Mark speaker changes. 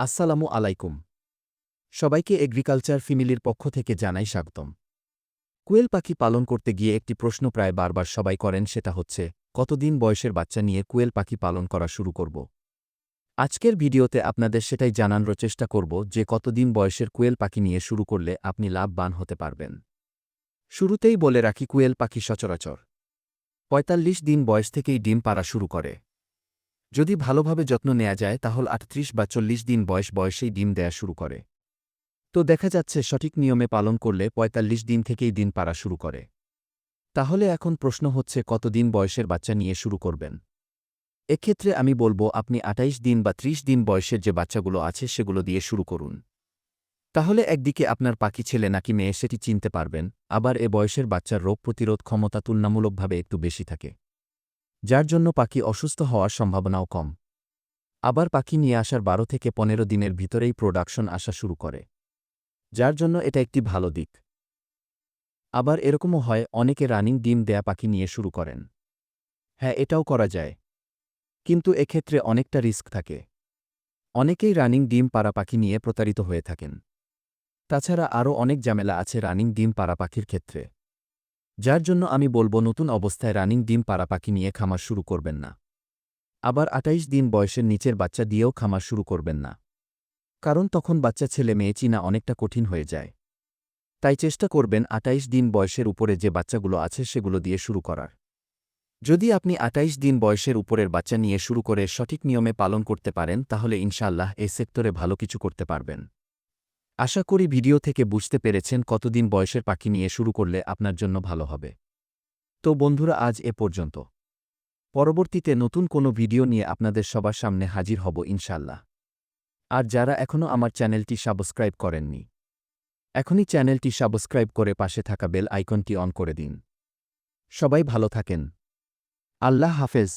Speaker 1: আসসালামু আলাইকুম। সবাইকে এগ্রিকালচার ফ্যামিলির পক্ষ থেকে জানাই স্বাগতম। কুয়েল পাখি পালন করতে গিয়ে একটি প্রশ্ন প্রায় বারবার সবাই করেন, সেটা হচ্ছে, কতদিন বয়সের বাচ্চা নিয়ে কুয়েল পাখি পালন করা শুরু করব? আজকের ভিডিওতে আপনাদের সেটাই জানানোর চেষ্টা করব যে কতদিন বয়সের কুয়েল পাখি নিয়ে শুরু করলে আপনি লাভবান হতে পারবেন। শুরুতেই বলে রাখি, কুয়েল পাখি সচরাচর পঁয়তাল্লিশ দিন বয়স থেকেই ডিম পাড়া শুরু করে। যদি ভালোভাবে যত্ন নেওয়া যায়, তাহলে আটত্রিশ বা চল্লিশ দিন বয়স বয়সেই ডিম দেয়া শুরু করে। তো দেখা যাচ্ছে, সঠিক নিয়মে পালন করলে ৪৫ দিন থেকেই দিন পাড়া শুরু করে। তাহলে এখন প্রশ্ন হচ্ছে, কতদিন বয়সের বাচ্চা নিয়ে শুরু করবেন? এক্ষেত্রে আমি বলব, আপনি ২৮ দিন বা ৩০ দিন বয়সের যে বাচ্চাগুলো আছে, সেগুলো দিয়ে শুরু করুন। তাহলে একদিকে আপনার পাখি ছেলে নাকি মেয়ে, সেটি চিনতে পারবেন। আবার এ বয়সের বাচ্চার রোগ প্রতিরোধ ক্ষমতা তুলনামূলকভাবে একটু বেশি থাকে। যার জন্য পাখি অসুস্থ হওয়ার সম্ভাবনাও কম। আবার পাখি নিয়ে আসার বারো থেকে পনেরো দিনের ভিতরেই প্রোডাকশন আসা শুরু করে। যার জন্য এটা একটি ভালো দিক। আবার এরকমও হয়, অনেকে রানিং ডিম দেয়া পাখি নিয়ে শুরু করেন। হ্যাঁ এটাও করা যায়। কিন্তু এক্ষেত্রে অনেকটা রিস্ক থাকে। অনেকেই রানিং ডিম পাড়া পাখি নিয়ে প্রতারিত হয়ে থাকেন। তাছাড়া আরও অনেক ঝামেলা আছে রানিং ডিম পাড়া পাখির ক্ষেত্রে। যার জন্য আমি বলব নতুন অবস্থায় রানিং ডিম পাড়া পাখি নিয়ে খামার শুরু করবেন না। আবার আটাইশ দিন বয়সের নিচের বাচ্চা দিয়েও খামার শুরু করবেন না। কারণ তখন বাচ্চা ছেলে মেয়ে চিনা অনেকটা কঠিন হয়ে যায়। তাই চেষ্টা করবেন আটাইশ দিন বয়সের উপরে যে বাচ্চাগুলো আছে সেগুলো দিয়ে শুরু করার। যদি আপনি আটাইশ দিন বয়সের উপরের বাচ্চা নিয়ে শুরু করে সঠিক নিয়মে পালন করতে পারেন, তাহলে ইনশাল্লাহ এই সেক্টরে ভালো কিছু করতে পারবেন। আশা করি ভিডিও থেকে বুঝতে পেরেছেন কতদিন বয়সের পাখি নিয়ে শুরু করলে আপনার জন্য ভালো হবে। তো বন্ধুরা, আজ এ পর্যন্ত। পরবর্তীতে নতুন কোনো ভিডিও নিয়ে আপনাদের সবার সামনে হাজির হব ইনশাল্লাহ আর যারা এখনও আমার চ্যানেলটি সাবস্ক্রাইব করেননি, এখনই চ্যানেলটি সাবস্ক্রাইব করে পাশে থাকা বেল আইকনটি অন করে দিন। সবাই ভালো থাকেন। আল্লাহ হাফেজ।